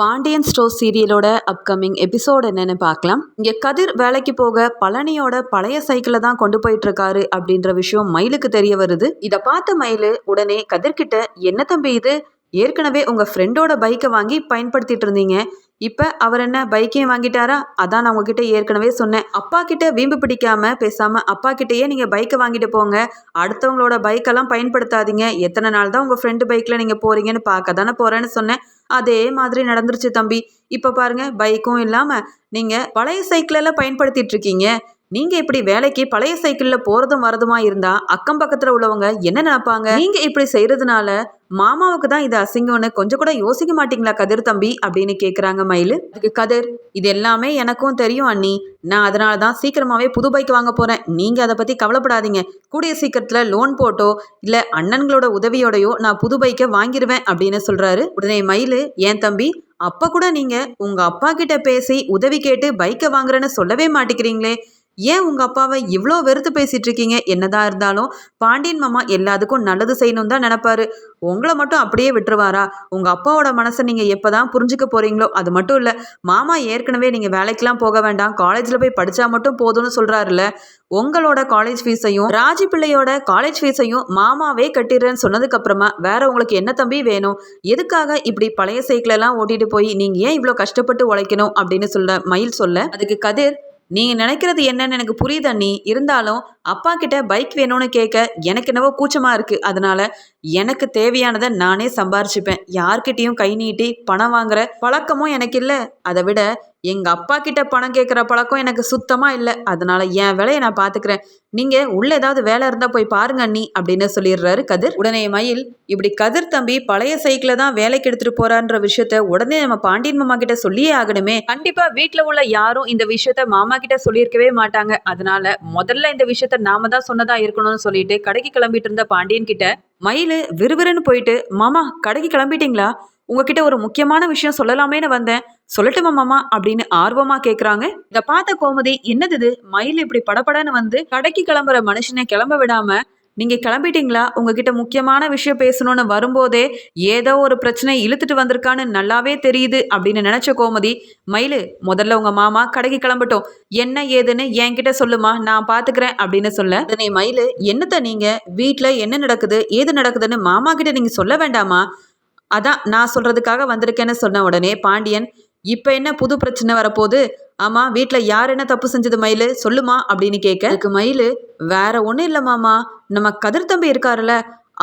Pandian store சீரியலோட upcoming episode என்னன்னு பார்க்கலாம். இங்கே கதிர் வேலைக்கு போக பழனியோட பழைய சைக்கிளை தான் கொண்டு போயிட்டு இருக்காரு அப்படின்ற விஷயம் மயிலுக்கு தெரிய வருது. இதை பார்த்த மயிலு உடனே கதிர்கிட்ட என்ன தம்பி இது? ஏற்கனவே உங்கள் ஃப்ரெண்டோட பைக்கை வாங்கி பயன்படுத்திட்டு இருந்தீங்க. இப்போ அவர் என்ன பைக்கையும் வாங்கிட்டாரா? அதான் நான் உங்ககிட்ட ஏற்கனவே சொன்னேன். அப்பா கிட்ட வீம்பு பிடிக்காம பேசாம அப்பா கிட்டேயே நீங்கள் பைக்கை வாங்கிட்டு போங்க. அடுத்தவங்களோட பைக்கெல்லாம் பயன்படுத்தாதீங்க. எத்தனை நாள் தான் உங்கள் ஃப்ரெண்டு பைக்கில் நீங்கள் போறீங்கன்னு பார்க்க தானே போகிறேன்னு சொன்னேன். அதே மாதிரி நடந்துருச்சு தம்பி. இப்போ பாருங்க பைக்கும் இல்லாமல் நீங்கள் பழைய சைக்கிளெல்லாம் பயன்படுத்திட்டு இருக்கீங்க. நீங்க இப்படி வேலைக்கு பழைய சைக்கிள்ல போறதும் வரதுமா இருந்தா அக்கம் பக்கத்துல உள்ளவங்க என்ன நினைப்பாங்க? நீங்க இப்படி செய்யறதுனால மாமாவுக்கு தான் இது அசிங்கம்னு கொஞ்சம் கூட யோசிக்க மாட்டீங்களா கதிர் தம்பி? அப்படின்னு கேக்குறாங்க மயிலு. அதுக்கு கதிர் இது எல்லாமே எனக்கும் தெரியும் அண்ணி. நான் அதனால தான் சீக்கிரமாவே புது பைக் வாங்க போறேன். நீங்க அதை பத்தி கவலைப்படாதீங்க. கூடிய சீக்கிரத்துல லோன் போட்டோ இல்ல அண்ணன்களோட உதவியோடையோ நான் புது பைக்கை வாங்கிடுவேன் அப்படின்னு சொல்றாரு. உடனே மயிலு ஏன் தம்பி? அப்ப கூட நீங்க உங்க அப்பா கிட்ட பேசி உதவி கேட்டு பைக்கை வாங்குறேன்னு சொல்லவே மாட்டேங்கிறீங்களே. ஏன் உங்கள் அப்பாவை இவ்வளோ வெறுத்து பேசிகிட்டு இருக்கீங்க என்னதான் இருந்தாலும் பாண்டியன் மாமா எல்லாத்துக்கும் நல்லது செய்யணும் தான் நினப்பாரு. உங்களை மட்டும் அப்படியே விட்டுருவாரா? உங்கள் அப்பாவோட மனசை நீங்கள் எப்போ தான் புரிஞ்சுக்க போகிறீங்களோ அது மட்டும் இல்லை மாமா ஏற்கனவே நீங்கள் வேலைக்கெலாம் போக வேண்டாம் காலேஜில் போய் படித்தா மட்டும் போதும்னு சொல்கிறாருல்ல உங்களோட காலேஜ் ஃபீஸையும் ராஜி பிள்ளையோட காலேஜ் ஃபீஸையும் மாமாவே கட்டிடுறேன்னு சொன்னதுக்கு அப்புறமா வேற உங்களுக்கு என்ன தம்பி வேணும்? எதுக்காக இப்படி பழைய சைக்கிளெல்லாம் ஓட்டிட்டு போய் நீங்கள் ஏன் இவ்வளோ கஷ்டப்பட்டு உழைக்கணும் அப்படின்னு சொல்ல மயில் சொல்ல அதுக்கு கதிர் நீங்கள் நினைக்கிறது என்னன்னு எனக்கு புரியுது அண்ணி. இருந்தாலும் அப்பா கிட்ட பைக் வேணும்னு கேட்க எனக்கு என்னவோ கூச்சமாக இருக்குது அதனால எனக்கு தேவையானதை நானே சம்பாரிச்சுப்பேன். யார்கிட்டையும் கை நீட்டி பணம் வாங்குற பழக்கமும் எனக்கு இல்லை. அதை விட எங்கள் அப்பா கிட்ட பணம் கேட்குற பழக்கம் எனக்கு சுத்தமாக இல்லை. அதனால என் வேலையை நான் பார்த்துக்கிறேன் நீங்கள் உள்ள ஏதாவது வேலை இருந்தால் போய் பாருங்க அண்ணி அப்படின்னு சொல்லிடுறாரு கதிர். உடனே மயில் இப்படி கதிர் தம்பி பழைய சைக்கிளை தான் வேலைக்கு எடுத்துகிட்டு போறான்ற விஷயத்த உடனே நம்ம பாண்டியன் மாமா கிட்ட சொல்லியே ஆகணுமே. கண்டிப்பாக வீட்டில் உள்ள யாரும் இந்த விஷயத்த மாமா கிட்ட சொல்லியிருக்கவே மாட்டாங்க. அதனால முதல்ல இந்த விஷயத்த நாம தான் சொன்னதா இருக்கணும்னு சொல்லிட்டு கடைக்கு கிளம்பிட்டு இருந்த பாண்டியன் கிட்ட மயில் விறுவிறுன்னு போயிட்டு மாமா கடைக்கு கிளம்பிட்டீங்களா? உங்ககிட்ட ஒரு முக்கியமான விஷயம் சொல்லலாமேன்னு வந்தேன். சொல்லட்டுமா மாமா? அப்படின்னு ஆர்வமா கேக்குறாங்க. இத பார்த்த கோமதி என்னது இது? மயில் இப்படி படபடன்னு வந்து கடைக்கு கிளம்புற மனுஷனை கிளம்ப விடாம நீங்கள் கிளம்பிட்டீங்களா? உங்ககிட்ட முக்கியமான விஷயம் பேசணும்னு வரும்போதே ஏதோ ஒரு பிரச்சனை இழுத்துட்டு வந்திருக்கான்னு நல்லாவே தெரியுது அப்படின்னு நினச்ச கோமதி மயிலு முதல்ல உங்கள் மாமா கடைக்கு கிளம்பட்டும். என்ன ஏதுன்னு என்கிட்ட சொல்லுமா நான் பார்த்துக்கிறேன் அப்படின்னு சொல்ல. அதனை மயிலு என்னத்த நீங்கள் வீட்டில் என்ன நடக்குது? ஏது நடக்குதுன்னு மாமா கிட்ட நீங்கள் சொல்ல வேண்டாமா? அதான் நான் சொல்கிறதுக்காக வந்திருக்கேன்னு சொன்ன உடனே பாண்டியன் இப்போ என்ன புது பிரச்சனை வரப்போகுது? ஆமாம் வீட்டில் யார் என்ன தப்பு செஞ்சது மயில்? சொல்லுமா அப்படின்னு கேட்க அதுக்கு மயில் வேற ஒன்றும் இல்லை மாமா. நம்ம கதிர் தம்பி இருக்காருல்ல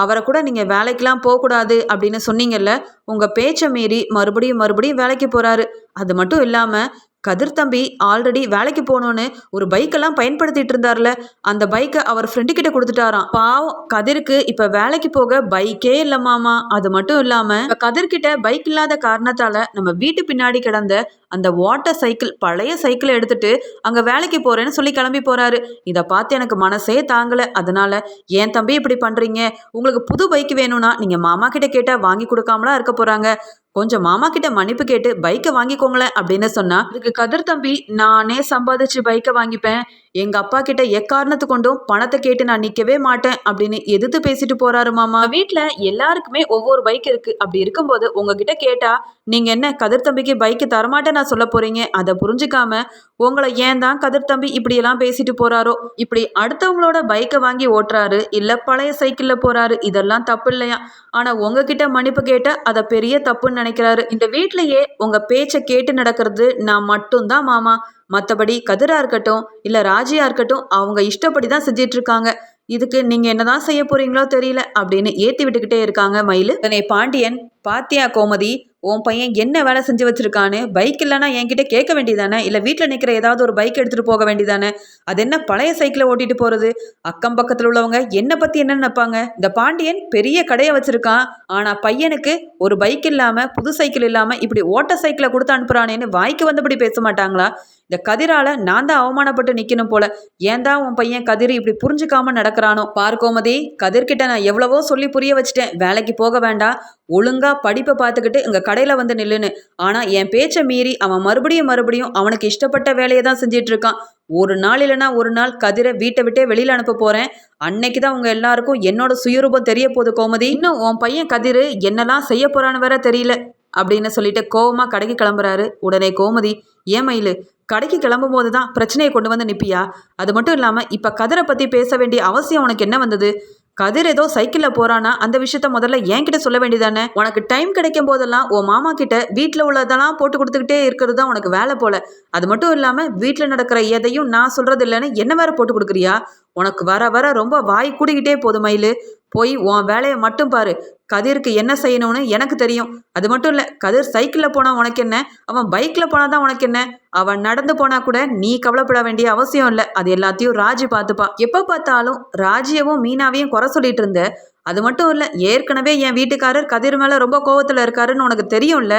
அவரை கூட நீங்கள் வேலைக்கெலாம் போகக்கூடாது அப்படின்னு சொன்னீங்கல்ல உங்கள் பேச்சை மீறி மறுபடியும் மறுபடியும் வேலைக்கு போகிறாரு அது மட்டும் இல்லாமல் கதிர் தம்பி ஆல்ரெடி வேலைக்கு போனோன்னு ஒரு பைக்கெல்லாம் பயன்படுத்திட்டு இருந்தார்ல. அந்த பைக்கை அவர் ஃப்ரெண்டு கிட்ட கொடுத்துட்டாராம். பாவம் கதிருக்கு இப்ப வேலைக்கு போக பைக்கே இல்ல மாமா. அது மட்டும் இல்லாம கதிர்கிட்ட பைக் இல்லாத காரணத்தால நம்ம வீட்டு பின்னாடி கிடந்த அந்த ஓட்ட சைக்கிள் பழைய சைக்கிளை எடுத்துட்டு அங்கே வேலைக்கு போறேன்னு சொல்லி கிளம்பி போறாரு. இதை பார்த்து எனக்கு மனசே தாங்கலை. அதனால ஏன் தம்பி இப்படி பண்றீங்க? உங்களுக்கு புது பைக் வேணும்னா நீங்க மாமா கிட்ட கேட்டா வாங்கி கொடுக்காமலா இருக்க போறாங்க. கொஞ்சம் மாமா கிட்ட மன்னிப்பு கேட்டு பைக்கை வாங்கிக்கோங்களேன் அப்படின்னு சொன்னா இதுக்கு கதிர் தம்பி நானே சம்பாதிச்சு பைக்கை வாங்கிப்பேன். எங்க அப்பா கிட்ட எக்காரணத்து கொண்டும் பணத்தை கேட்டு நான் நிக்கவே மாட்டேன் அப்படின்னு எதிர்த்து பேசிட்டு போறாரு மாமா. வீட்டுல எல்லாருக்குமே ஒவ்வொரு பைக் இருக்கு. அப்படி இருக்கும்போது உங்ககிட்ட கேட்டா நீங்க என்ன கதிர் தம்பிக்கு பைக்கு தரமாட்டேன் நான் சொல்ல போறீங்க? அதை புரிஞ்சுக்காம உங்களை ஏன் தான் கதிர் தம்பி இப்படி எல்லாம் பேசிட்டு போறாரோ? இப்படி அடுத்தவங்களோட பைக்கை வாங்கி ஓட்டுறாரு. இல்ல பழைய சைக்கிள்ல போறாரு. இதெல்லாம் தப்பு இல்லையா? ஆனா உங்ககிட்ட மன்னிப்பு கேட்ட அதை பெரிய தப்புன்னு நினைக்கிறாரு. இந்த வீட்லயே உங்க பேச்சை கேட்டு நடக்கிறது நான் மட்டும்தான் மாமா. மற்றபடி கதிரா இருக்கட்டும் இல்லை ராஜியா இருக்கட்டும் அவங்க இஷ்டப்படி தான் செஞ்சிட்டு இருக்காங்க இதுக்கு நீங்க என்னதான் செய்ய போறீங்களோ தெரியல அப்படின்னு ஏத்தி விட்டுக்கிட்டே இருக்காங்க மயில். பாண்டியன் பாத்தியா கோமதி உன் பையன் என்ன வேலை செஞ்சு வச்சிருக்கான்னு பைக் இல்லைன்னா என்கிட்ட கேட்க வேண்டியதானே? இல்லை வீட்டில் நிற்கிற ஏதாவது ஒரு பைக் எடுத்துகிட்டு போக வேண்டியதானே? அது என்ன பழைய சைக்கிளை ஓட்டிட்டு போகிறது அக்கம் பக்கத்தில் உள்ளவங்க என்னை பற்றி என்ன நினைப்பாங்க? இந்த பாண்டியன் பெரிய கடையை வச்சுருக்கான். ஆனால் பையனுக்கு ஒரு பைக் இல்லாமல் புது சைக்கிள் இல்லாமல் இப்படி ஓட்ட சைக்கிளை கொடுத்து அனுப்புகிறானேன்னு வாய்க்கு வந்தபடி பேச மாட்டாங்களா? இந்த கதிரால நான் தான் அவமானப்பட்டு நிற்கணும் போல. ஏன் தான் உன் பையன் கதிர் இப்படி புரிஞ்சுக்காம நடக்கிறானோ? பார்க்கோமதி கதிர்கிட்ட நான் எவ்வளவோ சொல்லி புரிய வச்சுட்டேன். வேலைக்கு போக வேண்டாம். ஒழுங்காக படிப்பை பார்த்துக்கிட்டு இங்கே கடையில் வந்து நில்லுன்னு. ஆனால் என் பேச்சை மீறி அவன் மறுபடியும் மறுபடியும் அவனுக்கு இஷ்டப்பட்ட வேலையை தான் செஞ்சிட்டு இருக்கான். ஒரு நாள் இல்லைனா ஒரு நாள் கதிரை வீட்டை விட்டே வெளியில் அனுப்ப போகிறேன் அன்னைக்கு தான் உங்கள் எல்லாருக்கும் என்னோட சுயரூபம் தெரிய போகுது கோமதி. இன்னும் உன் பையன் கதிர் என்னெல்லாம் செய்ய போகிறான்னு வேற தெரியல அப்படின்னு சொல்லிட்டு கோவமாக கடைக்கு கிளம்புறாரு. உடனே கோமதி ஏன் மயிலு கடைக்கு கிளம்பும் போது தான் பிரச்சனையை கொண்டு வந்து நிப்பியா? அது மட்டும் இல்லாமல் இப்போ கதிரை பற்றி பேச வேண்டிய அவசியம் உனக்கு என்ன வந்தது? கதிர் ஏதோ சைக்கிளில் போறானா? அந்த விஷயத்த முதல்ல என்கிட்ட சொல்ல வேண்டியதானே உனக்கு டைம் கிடைக்கும் போதெல்லாம் உன் மாமா கிட்ட வீட்டில் உள்ளதெல்லாம் போட்டு கொடுத்துக்கிட்டே இருக்கிறது தான் உனக்கு வேலை போல. அது மட்டும் இல்லாமல் வீட்டில் நடக்கிற எதையும் நான் சொல்றது இல்லைன்னு என்ன வேற போட்டு கொடுக்குறியா? உனக்கு வர வர ரொம்ப வாய் கூடிக்கிட்டே போதும் மயிலு. போய் உன் வேலையை மட்டும் பாரு. கதிருக்கு என்ன செய்யணும்னு எனக்கு தெரியும். அது மட்டும் இல்லை கதிர் சைக்கிளில் போனால் உனக்கு என்ன? அவன் பைக்கில் போனால் தான் உனக்கு என்ன? அவன் நடந்து போனால் கூட நீ கவலைப்பட வேண்டிய அவசியம் இல்லை. அது எல்லாத்தையும் ராஜி பார்த்துப்பா. எப்போ பார்த்தாலும் ராஜியவும் மீனாவையும் குறை சொல்லிட்டு இருந்த. அது மட்டும் இல்லை ஏற்கனவே என் வீட்டுக்காரர் கதிர் மேலே ரொம்ப கோவத்தில் இருக்காருன்னு உனக்கு தெரியும்ல?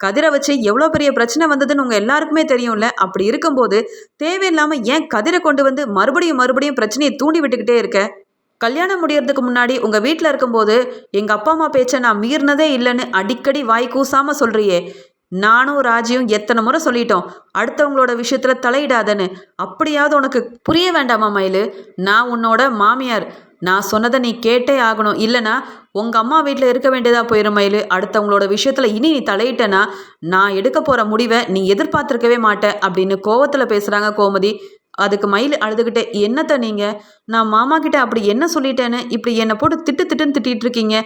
கதிரை வச்சு எவ்வளோ பெரிய பிரச்சனை வந்ததுன்னு உங்கள் எல்லாருக்குமே தெரியும்ல? அப்படி இருக்கும்போது தேவையில்லாமல் ஏன் கதிரை கொண்டு வந்து மறுபடியும் மறுபடியும் பிரச்சனையை தூண்டி விட்டுக்கிட்டே இருக்க? கல்யாணம் முடியறதுக்கு முன்னாடி உங்கள் வீட்டில் இருக்கும்போது எங்கள் அப்பா அம்மா பேச்சை நான் மீறினதே இல்லைன்னு அடிக்கடி வாய் கூசாமல் சொல்கிறியே நானும் ராஜியும் எத்தனை முறை சொல்லிட்டோம். அடுத்தவங்களோட விஷயத்தில் தலையிடாதன்னு. அப்படியாவது உனக்கு புரிய வேண்டாமா மயிலு? நான் உன்னோட மாமியார். நான் சொன்னதை நீ கேட்டே ஆகணும். இல்லைனா உங்கள் அம்மா வீட்டில் இருக்க வேண்டியதாக போயிடும் மயிலு. அடுத்தவங்களோட விஷயத்தில் இனி நீ தலையிட்டனா நான் எடுக்க போகிற முடிவை நீ எதிர்பார்த்துருக்கவே மாட்ட அப்படின்னு கோவத்தில் பேசுகிறாங்க கோமதி. அதுக்கு மயில் அழுதுகிட்டே என்னத்த நீங்கள் நான் மாமா கிட்ட அப்படி என்ன சொல்லிட்டேன்னு? இப்படி என்னை போட்டு திட்டு திட்டுன்னு திட்டிகிட்டு இருக்கீங்க.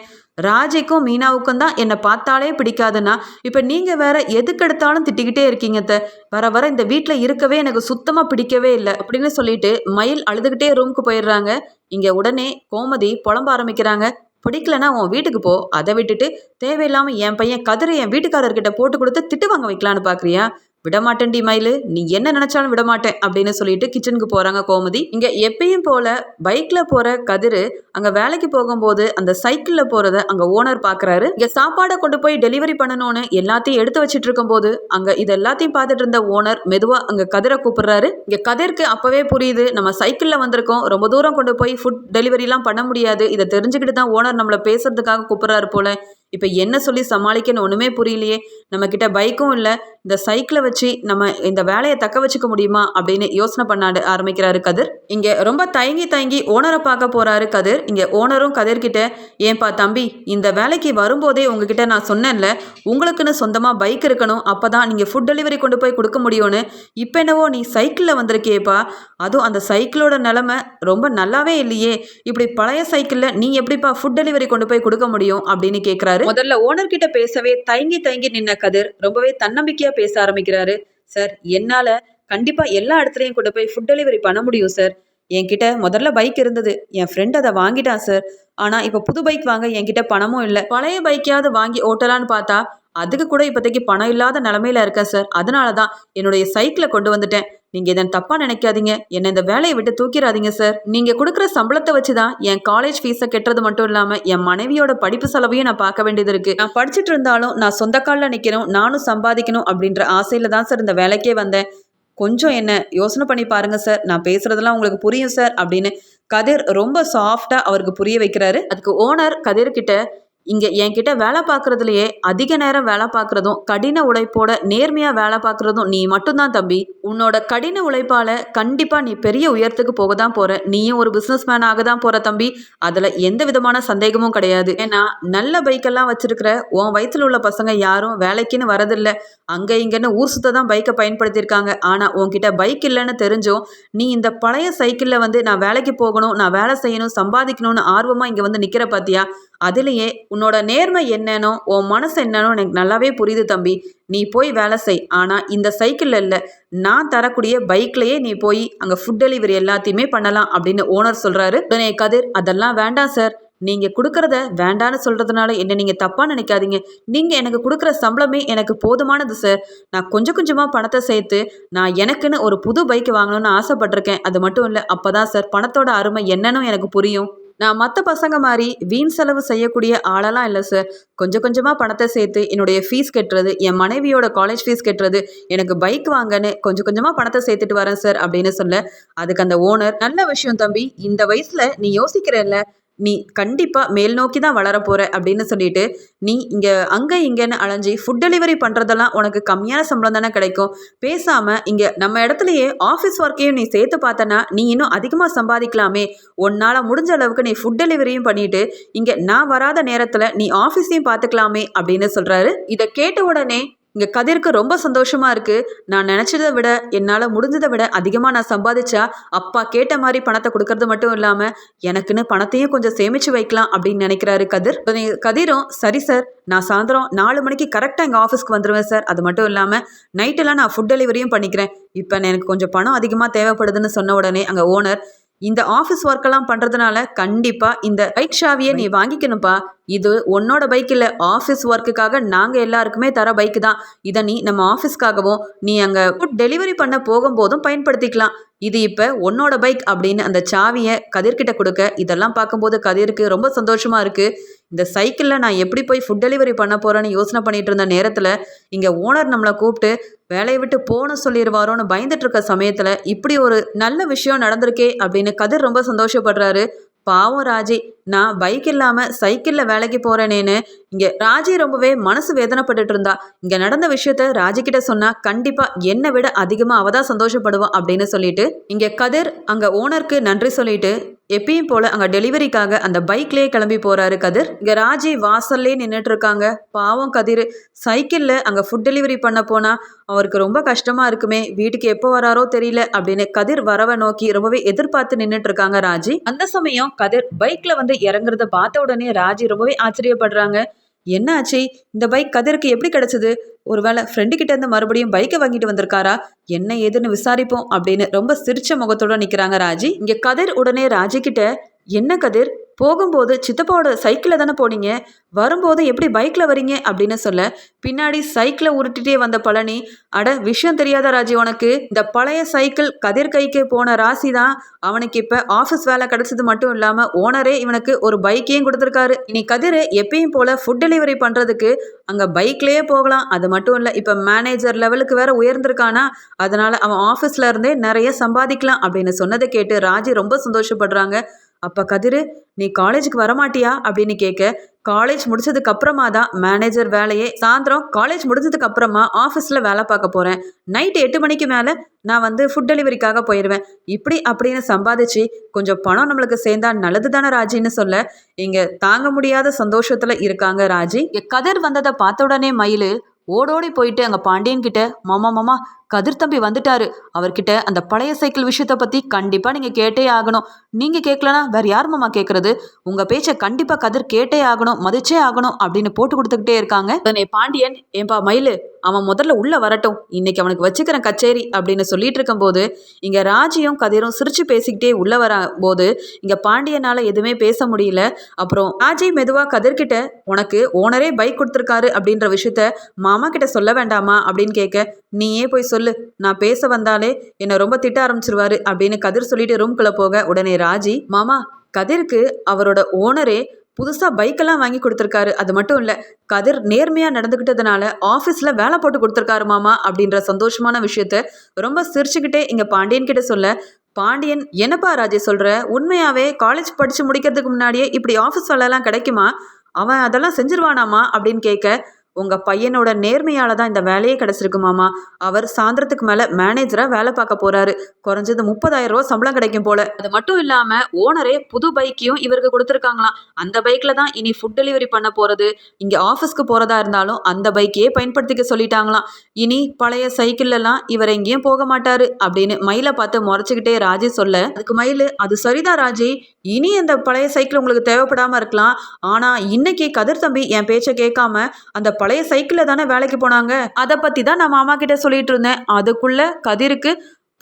ராஜைக்கும் மீனாவுக்கும் தான் என்னை பார்த்தாலே பிடிக்காதுன்னா இப்போ நீங்கள் வேற எதுக்கெடுத்தாலும் திட்டிக்கிட்டே இருக்கீங்க த வர வர இந்த வீட்டில் இருக்கவே எனக்கு சுத்தமாக பிடிக்கவே இல்லை அப்படின்னு சொல்லிட்டு மயில் அழுதுகிட்டே ரூமுக்கு போயிடுறாங்க. இங்கே உடனே கோமதி புலம்ப ஆரம்பிக்கிறாங்க. பிடிக்கலனா உன் வீட்டுக்கு போ. அதை விட்டுட்டு தேவையில்லாமல் என் பையன் கதிரை என் வீட்டுக்காரர்கிட்ட போட்டு கொடுத்து திட்டு வாங்க வைக்கலான்னு பார்க்குறியா விடமாட்டேன்டி மயிலு. நீ என்ன நினைச்சாலும் விடமாட்டேன் அப்படின்னு சொல்லிட்டு கிச்சனுக்கு போறாங்க கோமதி. இங்க எப்பயும் போல பைக்ல போற கதிரு அங்க வேலைக்கு போகும்போது அந்த சைக்கிள்ல போறத அங்க ஓனர் பாக்குறாரு. இங்க சாப்பாடை கொண்டு போய் டெலிவரி பண்ணணும்னு எல்லாத்தையும் எடுத்து வச்சிட்டு இருக்கும் போது அங்க இது எல்லாத்தையும் பார்த்துட்டு இருந்த ஓனர் மெதுவா அங்க கதிரை கூப்பிடுறாரு. இங்க கதிருக்கு அப்பவே புரியுது நம்ம சைக்கிள்ல வந்திருக்கோம். ரொம்ப தூரம் கொண்டு போய் ஃபுட் டெலிவரிலாம் பண்ண முடியாது. இதை தெரிஞ்சுக்கிட்டு தான் ஓனர் நம்மளை பேசுறதுக்காக கூப்பிடுறாரு போல. இப்போ என்ன சொல்லி சமாளிக்கன்னு ஒன்றுமே புரியலையே. நம்மக்கிட்ட பைக்கும் இல்லை. இந்த சைக்கிளை வச்சு நம்ம இந்த வேலையை தக்க வச்சுக்க முடியுமா அப்படின்னு யோசனை பண்ணாடு ஆரம்பிக்கிறாரு கதிர். இங்கே ரொம்ப தயங்கி தயங்கி ஓனரை பார்க்க போகிறாரு கதிர். இங்கே ஓனரும் கதிர்கிட்ட ஏன்பா தம்பி இந்த வேலைக்கு வரும்போதே உங்ககிட்ட நான் சொன்னேன்ல உங்களுக்குன்னு சொந்தமாக பைக் இருக்கணும். அப்போ தான் நீங்கள் ஃபுட் டெலிவரி கொண்டு போய் கொடுக்க முடியும்னு. இப்போ என்னவோ நீ சைக்கிளில் வந்திருக்கியேப்பா. அதுவும் அந்த சைக்கிளோட நிலமை ரொம்ப நல்லாவே இல்லையே. இப்படி பழைய சைக்கிளில் நீ எப்படிப்பா ஃபுட் டெலிவரி கொண்டு போய் கொடுக்க முடியும்? அப்படின்னு கேட்குறாரு முதல்ல ஓனர் கிட்ட பேசவே தயங்கி தயங்கி நின்ன கதிர். ரொம்பவே தன்னம்பிக்கையா பேச ஆரம்பிக்கிறாரு. சார் என்னால கண்டிப்பா எல்லா இடத்துலையும் கொண்டு போய் ஃபுட் டெலிவரி பண்ண முடியும் சார். என்கிட்ட முதல்ல பைக் இருந்தது. என் ஃப்ரெண்ட் அதை வாங்கிட்டான் சார். ஆனால் இப்போ புது பைக் வாங்க என்கிட்ட பணமும் இல்லை. பழைய பைக்கையாவது வாங்கி ஓட்டலான்னு பார்த்தா அதுக்கு கூட இப்போதைக்கு பணம் இல்லாத நிலமையில இருக்கேன் சார். அதனால தான் என்னுடைய சைக்கிளை கொண்டு வந்துட்டேன். நீங்க இதன் தப்பா நினைக்காதீங்க. என்ன இந்த வேலையை விட்டு தூக்கிடாதீங்க சார் நீங்க கொடுக்குற சம்பளத்தை வச்சு தான் என் காலேஜ் ஃபீஸை கெட்டுறது மட்டும் இல்லாம என் மனைவியோட படிப்பு செலவையும் நான் பார்க்க வேண்டியது இருக்கு. நான் படிச்சுட்டு இருந்தாலும் நான் சொந்த காலில் நிற்கணும் நானும் சம்பாதிக்கணும் அப்படின்ற ஆசையில தான் சார் இந்த வேலைக்கே வந்தேன். கொஞ்சம் என்ன யோசனை பண்ணி பாருங்க சார் நான் பேசுறதெல்லாம் உங்களுக்கு புரியும் சார் அப்படின்னு கதிர் ரொம்ப சாஃப்டா அவருக்கு புரிய வைக்கிறாரு. அதுக்கு ஓனர் கதிர்கிட்ட இங்கே என்கிட்ட வேலை பார்க்குறதுலையே அதிக நேரம் வேலை பார்க்குறதும் கடின உழைப்போட நேர்மையாக வேலை பார்க்குறதும் நீ மட்டும்தான் தம்பி. உன்னோட கடின உழைப்பால் கண்டிப்பாக நீ பெரிய உயரத்துக்கு போக தான் போகிற நீயும் ஒரு பிஸ்னஸ் மேன் ஆக தான் போகிற தம்பி. அதில் எந்த விதமான சந்தேகமும் கிடையாது. ஏன்னா நல்ல பைக்கெல்லாம் வச்சுருக்கிற உன் வயசில் உள்ள பசங்க யாரும் வேலைக்குன்னு வரதில்லை. அங்கே இங்கேன்னு ஊர் சுத்த தான் பைக்கை பயன்படுத்தியிருக்காங்க. ஆனால் உன்கிட்ட பைக் இல்லைன்னு தெரிஞ்சும் நீ இந்த பழைய சைக்கிளில் வந்து நான் வேலைக்கு போகணும் நான் வேலை செய்யணும் சம்பாதிக்கணும்னு ஆர்வமாக இங்கே வந்து நிற்கிற பார்த்தியா அதுலேயே உன்னோட நேர்மை என்னன்னோ உன் மனசு என்னன்னோ எனக்கு நல்லாவே புரியுது தம்பி. நீ போய் வேலை செய். ஆனால் இந்த சைக்கிளில் இல்லை. நான் தரக்கூடிய பைக்லேயே நீ போய் அங்கே ஃபுட் டெலிவரி எல்லாத்தையுமே பண்ணலாம் அப்படின்னு ஓனர் சொல்கிறாரு உடனே கதிர் அதெல்லாம் வேண்டாம் சார் நீங்கள் கொடுக்குறத வேண்டான்னு சொல்கிறதுனால என்ன நீங்கள் தப்பாக நினைக்காதீங்க. நீங்கள் எனக்கு கொடுக்குற சம்பளமே எனக்கு போதுமானது சார் நான் கொஞ்சம் கொஞ்சமாக பணத்தை சேர்த்து நான் எனக்குன்னு ஒரு புது பைக் வாங்கணும்னு ஆசைப்பட்டிருக்கேன். அது மட்டும் இல்லை அப்போ தான் சார் பணத்தோட அருமை என்னன்னு எனக்கு புரியும். நான் மற்ற பசங்க மாதிரி வீண் செலவு செய்யக்கூடிய ஆளெல்லாம் இல்லை சார் கொஞ்சம் கொஞ்சமாக பணத்தை சேர்த்து என்னுடைய ஃபீஸ் கட்டுறது என் மனைவியோட காலேஜ் ஃபீஸ் கட்டுறது எனக்கு பைக் வாங்கன்னு கொஞ்சம் கொஞ்சமாக பணத்தை சேர்த்துட்டு வரேன் சார் அப்படின்னு சொல்ல அதுக்கு அந்த ஓனர் நல்ல விஷயம் தம்பி இந்த வயசில் நீ யோசிக்கிறல்ல நீ கண்டிப்பாக மேல் நோக்கி தான் வளர போகிற அப்படின்னு சொல்லிட்டு நீ இங்கே அங்கே இங்கேன்னு அலைஞ்சி ஃபுட் டெலிவரி பண்ணுறதெல்லாம் உனக்கு கம்மியான சம்பளம் தானே கிடைக்கும். பேசாமல் இங்கே நம்ம இடத்துலையே ஆஃபீஸ் ஒர்க்கையும் நீ சேர்த்து பார்த்தனா நீ இன்னும் அதிகமாக சம்பாதிக்கலாமே. உன்னால் முடிஞ்ச அளவுக்கு நீ ஃபுட் டெலிவரியும் பண்ணிட்டு இங்கே நான் வராத நேரத்தில் நீ ஆஃபீஸையும் பார்த்துக்கலாமே அப்படின்னு சொல்கிறாரு இதை கேட்ட உடனே இங்கே கதிருக்கு ரொம்ப சந்தோஷமாக இருக்குது நான் நினச்சதை விட என்னால் முடிஞ்சதை விட அதிகமாக நான் சம்பாதிச்சா அப்பா கேட்ட மாதிரி பணத்தை கொடுக்கறது மட்டும் இல்லாமல் எனக்குன்னு பணத்தையும் கொஞ்சம் சேமித்து வைக்கலாம் அப்படின்னு நினைக்கிறாரு கதிர். கதிரும் சரி சார் நான் சாயந்தரம் நாலு மணிக்கு கரெக்டாக எங்கள் ஆஃபீஸ்க்கு வந்துடுவேன் சார் அது மட்டும் இல்லாமல் நைட்டெல்லாம் நான் ஃபுட் டெலிவரியும் பண்ணிக்கிறேன். இப்போ எனக்கு கொஞ்சம் பணம் அதிகமாக தேவைப்படுதுன்னு சொன்ன உடனே அங்கே ஓனர் இந்த ஆஃபீஸ் ஒர்க்கெல்லாம் பண்ணுறதுனால கண்டிப்பாக இந்த பைக் ஷாவியை நீ வாங்கிக்கணும்ப்பா. இது உன்னோட பைக் இல்லை ஆஃபீஸ் ஒர்க்குக்காக நாங்கள் எல்லாருக்குமே தர பைக்கு தான். இதை நீ நம்ம ஆஃபீஸ்க்காகவும் நீ அங்கே ஃபுட் டெலிவரி பண்ண போகும்போதும் பயன்படுத்திக்கலாம். இது இப்போ உன்னோட பைக் அப்படின்னு அந்த சாவியை கதிர்கிட்ட கொடுக்க இதெல்லாம் பார்க்கும்போது கதிருக்கு ரொம்ப சந்தோஷமாக இருக்குது இந்த சைக்கிளில் நான் எப்படி போய் ஃபுட் டெலிவரி பண்ண போகிறேன்னு யோசனை பண்ணிகிட்டு இருந்த நேரத்தில் இங்கே ஓனர் நம்மளை கூப்பிட்டு வேலையை விட்டு போன சொல்லிடுவாரோன்னு பயந்துட்டு இருக்க சமயத்தில் இப்படி ஒரு நல்ல விஷயம் நடந்திருக்கே அப்படின்னு கதிர் ரொம்ப சந்தோஷப்படுறாரு. பாவம் ராஜி நான் பைக் இல்லாமல் சைக்கிளில் வேலைக்கு போகிறேனேன்னு இங்கே ராஜி ரொம்பவே மனசு வேதனைப்பட்டுட்டு இருந்தா இங்கே நடந்த விஷயத்த ராஜி கிட்ட சொன்னால் கண்டிப்பாக என்னை விட அதிகமாக அவள் தான் சந்தோஷப்படுவான் அப்படின்னு சொல்லிட்டு இங்கே கதிர் அங்கே ஓனருக்கு நன்றி சொல்லிட்டு எப்பயும் போல் அங்கே டெலிவரிக்காக அந்த பைக்லேயே கிளம்பி போகிறாரு கதிர். இங்கே ராஜி வாசல்லே நின்றுட்டு இருக்காங்க பாவம் கதிர் சைக்கிளில் அங்கே ஃபுட் டெலிவரி பண்ண போனால் அவருக்கு ரொம்ப கஷ்டமாக இருக்குமே வீட்டுக்கு எப்போ வராரோ தெரியல அப்படின்னு கதிர் வரவை நோக்கி ரொம்பவே எதிர்பார்த்து நின்றுட்டு இருக்காங்க ராஜி. அந்த சமயம் கதிர் பைக்கில் வந்து இறங்குறத பார்த்த உடனே ராஜி ரொம்பவே ஆச்சரியப்படுறாங்க. என்ன ஆச்சு இந்த பைக் கதிருக்கு எப்படி கிடைச்சது? ஒருவேளை ஃப்ரெண்டு கிட்ட இருந்து மறுபடியும் பைக்கை வாங்கிட்டு வந்திருக்காரா? என்ன ஏதுன்னு விசாரிப்போம் அப்படின்னு ரொம்ப சிரிச்ச முகத்தோட நிக்கிறாங்க ராஜி. இங்க கதிர் உடனே ராஜி கிட்ட என்ன கதிர்? போகும்போது சித்தப்பாவோட சைக்கிளில் தானே போனீங்க? வரும்போது எப்படி பைக்கில் வரீங்க? அப்படின்னு சொல்ல பின்னாடி சைக்கிளை உருட்டிட்டே வந்த பழனி அட விஷயம் தெரியாத ராஜி உனக்கு? இந்த பழைய சைக்கிள் கதிர் கைக்கு போன ராசி தான். அவனுக்கு இப்போ ஆஃபீஸ் வேலை கிடைச்சது மட்டும் இல்லாமல் ஓனரே இவனுக்கு ஒரு பைக்கையும் கொடுத்துருக்காரு. இனி கதிர் எப்பயும் போல் ஃபுட் டெலிவரி பண்ணுறதுக்கு அங்கே பைக்லேயே போகலாம். அது மட்டும் இல்லை இப்போ மேனேஜர் லெவலுக்கு வேற உயர்ந்திருக்கானா? அதனால் அவன் ஆஃபீஸில் இருந்தே நிறைய சம்பாதிக்கலாம். அப்படின்னு சொன்னதை கேட்டு ராஜி ரொம்ப சந்தோஷப்படுறாங்க. அப்போ கதிர் நீ காலேஜுக்கு வரமாட்டியா? அப்படின்னு கேட்க காலேஜ் முடிச்சதுக்கு அப்புறமா தான் மேனேஜர் வேலையே. சாயந்தரம் காலேஜ் முடிஞ்சதுக்கு அப்புறமா ஆஃபீஸில் வேலை பார்க்க போகிறேன் நைட்டு எட்டு மணிக்கு மேலே நான் வந்து ஃபுட் டெலிவரிக்காக போயிடுவேன் இப்படி அப்படின்னு சம்பாதிச்சு கொஞ்சம் பணம் நம்மளுக்கு சேர்ந்தா நல்லது தானே ராஜின்னு சொல்ல இங்கே தாங்க முடியாத சந்தோஷத்தில் இருக்காங்க ராஜி. கதிர் வந்ததை பார்த்த உடனே மயில் ஓடோடி போயிட்டு அங்கே பாண்டியன் கிட்ட மாமா மாமா கதிர் தம்பி வந்துட்டாரு. அவர்கிட்ட அந்த பழைய சைக்கிள் விஷயத்த பற்றி கண்டிப்பாக நீங்கள் கேட்டே ஆகணும். நீங்கள் கேட்கலனா வேறு யார் மாமா கேட்குறது உங்கள் பேச்சை கண்டிப்பாக கதிர் கேட்டே ஆகணும் மதிச்சே ஆகணும் அப்படின்னு போட்டு கொடுத்துக்கிட்டே இருக்காங்க. உடனே பாண்டியன் ஏன்பா மயிலு அவன் முதல்ல உள்ளே வரட்டும். இன்னைக்கு அவனுக்கு வச்சுக்கிறேன் கச்சேரி அப்படின்னு சொல்லிட்டு இருக்கும்போது இங்கே ராஜியும் கதிரும் சிரிச்சு பேசிக்கிட்டே உள்ளே வர போது இங்கே பாண்டியனால் எதுவுமே பேச முடியல. அப்புறம் ராஜி மெதுவாக கதிர்கிட்ட உனக்கு ஓனரே பைக் கொடுத்துருக்காரு அப்படின்ற விஷயத்த மாமா கிட்ட சொல்ல வேண்டாமா அப்படின்னு கேட்க நீயே போய் சொல்லு. நான் பேச வந்தாலே என்னை ரொம்ப திட்ட ஆரம்பிச்சிருவாரு அப்படின்னு கதிர் சொல்லிட்டு ரூம்குள்ளே போக உடனே ராஜி மாமா கதிருக்கு அவரோட ஓனரே புதுசாக பைக்கெல்லாம் வாங்கி கொடுத்துருக்காரு. அது மட்டும் இல்லை கதிர் நேர்மையாக நடந்துக்கிட்டதுனால ஆஃபீஸில் வேலை போட்டு கொடுத்துருக்காரு மாமா அப்படின்ற சந்தோஷமான விஷயத்த ரொம்ப சிரிச்சுக்கிட்டே இங்கே பாண்டியன் கிட்ட சொல்ல பாண்டியன் என்னப்பா ராஜே சொல்கிற உண்மையாகவே காலேஜ் படித்து முடிக்கிறதுக்கு முன்னாடியே இப்படி ஆஃபீஸ் வேலைலாம் கிடைக்குமா? அவன் அதெல்லாம் செஞ்சிருவானாமா? அப்படின்னு கேட்க உங்கள் பையனோட நேர்மையால் தான் இந்த வேலையே கிடச்சிருக்கு மாமா. அவர் சாயந்தரத்துக்கு மேலே மேனேஜராக வேலை பார்க்க போகிறாரு குறைஞ்சது முப்பதாயிரம் ரூபா சம்பளம் கிடைக்கும் போல. அது மட்டும் இல்லாமல் ஓனரே புது பைக்கையும் இவருக்கு கொடுத்துருக்காங்களாம். அந்த பைக்கில் தான் இனி ஃபுட் டெலிவரி பண்ண போகிறது இங்கே ஆஃபீஸ்க்கு போகிறதா இருந்தாலும் அந்த பைக்கையே பயன்படுத்திக்க சொல்லிட்டாங்களாம். இனி பழைய சைக்கிள்லலாம் இவர் எங்கேயும் போக மாட்டாரு அப்படின்னு மயிலை பார்த்து முறைச்சிக்கிட்டே ராஜி சொல்ல அதுக்கு மயில் அது சரிதான் ராஜி? இனி அந்த பழைய சைக்கிள் உங்களுக்கு தேவைப்படாமல் இருக்கலாம். ஆனால் இன்னைக்கு கதிர் தம்பி என் பேச்சை கேட்காம அந்த பழைய சைக்கிளில் தானே வேலைக்கு போனாங்க? அதை பற்றி தான் நான் மாமா கிட்ட சொல்லிட்டு இருந்தேன். அதுக்குள்ள கதிருக்கு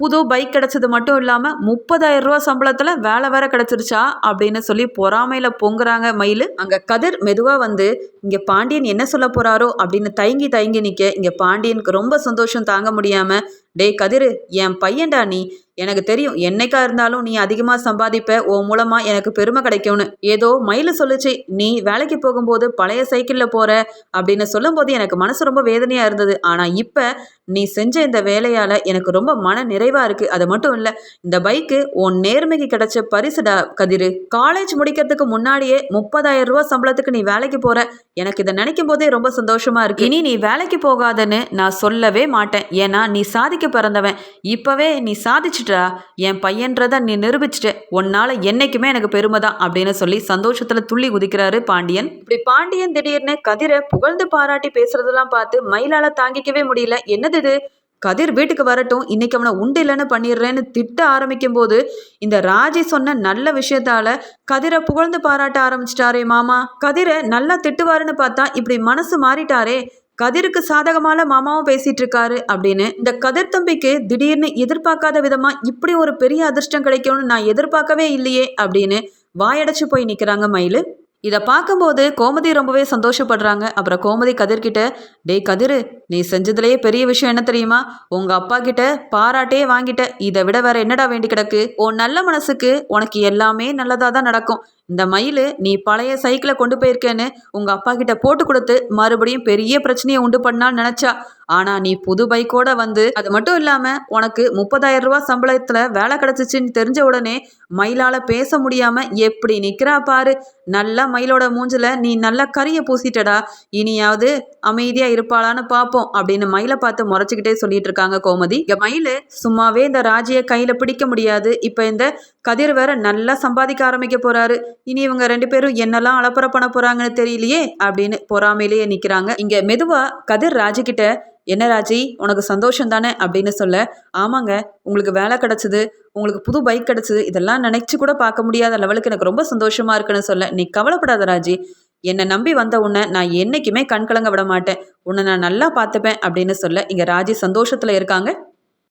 புது பைக் கிடச்சது மட்டும் இல்லாமல் முப்பதாயிரம் ரூபா சம்பளத்தில் வேலை வேற கிடச்சிருச்சா? அப்படின்னு சொல்லி பொறாமையில் பொங்குறாங்க மயில். அங்கே கதிர் மெதுவாக வந்து இங்கே பாண்டியன் என்ன சொல்ல போகிறாரோ அப்படின்னு தயங்கி தயங்கி நிற்க இங்கே பாண்டியனுக்கு ரொம்ப சந்தோஷம் தாங்க முடியாமல் டேய் கதிரு என் பையன்டா நீ. எனக்கு தெரியும் என்னைக்கா இருந்தாலும் நீ அதிகமாக சம்பாதிப்ப உன் மூலமாக எனக்கு பெருமை கிடைக்கும்னு. ஏதோ மயிலு சொல்லுச்சு நீ வேலைக்கு போகும்போது பழைய சைக்கிளில் போகிற அப்படின்னு சொல்லும்போது எனக்கு மனசு ரொம்ப வேதனையாக இருந்தது. ஆனால் இப்போ நீ செஞ்ச இந்த வேலையால் எனக்கு ரொம்ப மன நிறைவாக இருக்குது அது மட்டும் இல்லை இந்த பைக்கு உன் நேர்மைக்கு கிடைச்ச பரிசுடா கதிரு. காலேஜ் முடிக்கிறதுக்கு முன்னாடியே முப்பதாயிரம் ரூபா சம்பளத்துக்கு நீ வேலைக்கு போகிற எனக்கு இதை நினைக்கும் போதே ரொம்ப சந்தோஷமா இருக்கு. இனி நீ வேலைக்கு போகாதன்னு நான் சொல்லவே மாட்டேன். ஏன்னா நீ சாதிக்க பிறந்தவன். இப்போவே நீ சாதிச்சிட்டா என் பையன்றத நீ நிரூபிச்சிட்ட உன்னால என்னைக்குமே எனக்கு பெருமை தான் அப்படின்னு சொல்லி சந்தோஷத்துல துள்ளி குதிக்கிறாரு பாண்டியன். இப்படி பாண்டியன் திடீர்னு கதிரை புகழ்ந்து பாராட்டி பேசுறதெல்லாம் பார்த்து மயிலால தாங்கிக்கவே முடியல. என்னது இது? கதிர் வீட்டுக்கு வரட்டும் இன்னைக்கு அவனை உண்டு இல்லைன்னு பண்ணிடுறேன்னு திட்ட ஆரம்பிக்கும் போது இந்த ராஜி சொன்ன நல்ல விஷயத்தால கதிரை புகழ்ந்து பாராட்ட ஆரம்பிச்சிட்டாரே மாமா. கதிரை நல்லா திட்டுவாருன்னு பார்த்தா இப்படி மனசு மாறிட்டாரே. கதிருக்கு சாதகமான மாமாவும் பேசிட்டு இருக்காரு அப்படின்னு. இந்த கதிர் தம்பிக்கு திடீர்னு எதிர்பார்க்காத விதமா இப்படி ஒரு பெரிய அதிர்ஷ்டம் கிடைக்கும்னு நான் எதிர்பார்க்கவே இல்லையே அப்படின்னு வாயடைச்சு போய் நிக்கிறாங்க மயிலு. இதை பார்க்கும்போது கோமதி ரொம்பவே சந்தோஷப்படுறாங்க. அப்புறம் கோமதி கதிர்கிட்ட டேய் கதிரு நீ செஞ்சதுலேயே பெரிய விஷயம் என்ன தெரியுமா? உங்க அப்பா கிட்ட பாராட்டே வாங்கிட்ட. இதை விட வேற என்னடா வேண்டி கிடக்கு? உன் நல்ல மனசுக்கு உனக்கு எல்லாமே நல்லதாக தான் நடக்கும். இந்த மயில் நீ பழைய சைக்கிளை கொண்டு போயிருக்கேன்னு உங்க அப்பா கிட்ட போட்டு கொடுத்து மறுபடியும் பெரிய பிரச்சனையை உண்டு பண்ணான்னு நினைச்சா. ஆனா நீ புது பைக்கோட வந்து அது மட்டும் இல்லாம உனக்கு முப்பதாயிரம் ரூபாய் சம்பளத்துல வேலை கிடைச்சிச்சுன்னு தெரிஞ்ச உடனே மயிலால பேச முடியாம எப்படி நிக்கிறா பாரு. நல்லா மயிலோட மூஞ்சில நீ நல்லா கரிய பூசிட்டடா. இனியாவது அமைதியா இருப்பாளான்னு பார்ப்போம் அப்படின்னு மயிலை பார்த்து முறைச்சிக்கிட்டே சொல்லிட்டு இருக்காங்க கோமதி. இங்க மயிலு சும்மாவே இந்த ராஜியை கையில பிடிக்க முடியாது. இப்ப இந்த கதிர் வேற நல்லா சம்பாதிக்க ஆரம்பிக்க போறாரு. இனி இவங்க ரெண்டு பேரும் என்னெல்லாம் அலப்பற பண்ண போறாங்கன்னு தெரியலையே அப்படின்னு பொறாமையிலேயே நிக்கிறாங்க. இங்க மெதுவா கதிர் ராஜு கிட்ட என்ன ராஜி உனக்கு சந்தோஷம் தானே? அப்படின்னு சொல்ல ஆமாங்க உங்களுக்கு வேலை கிடச்சிது உங்களுக்கு புது பைக் கிடச்சிது இதெல்லாம் நினச்சி கூட பார்க்க முடியாத லெவலுக்கு எனக்கு ரொம்ப சந்தோஷமா இருக்குன்னு சொல்ல நீ கவலைப்படாத ராஜி. என்னை நம்பி வந்த உன்னை நான் என்றைக்குமே கண்கலங்க விட மாட்டேன். உன்னை நான் நல்லா பார்த்துப்பேன் அப்படின்னு சொல்ல இங்கே ராஜி சந்தோஷத்தில் இருக்காங்க.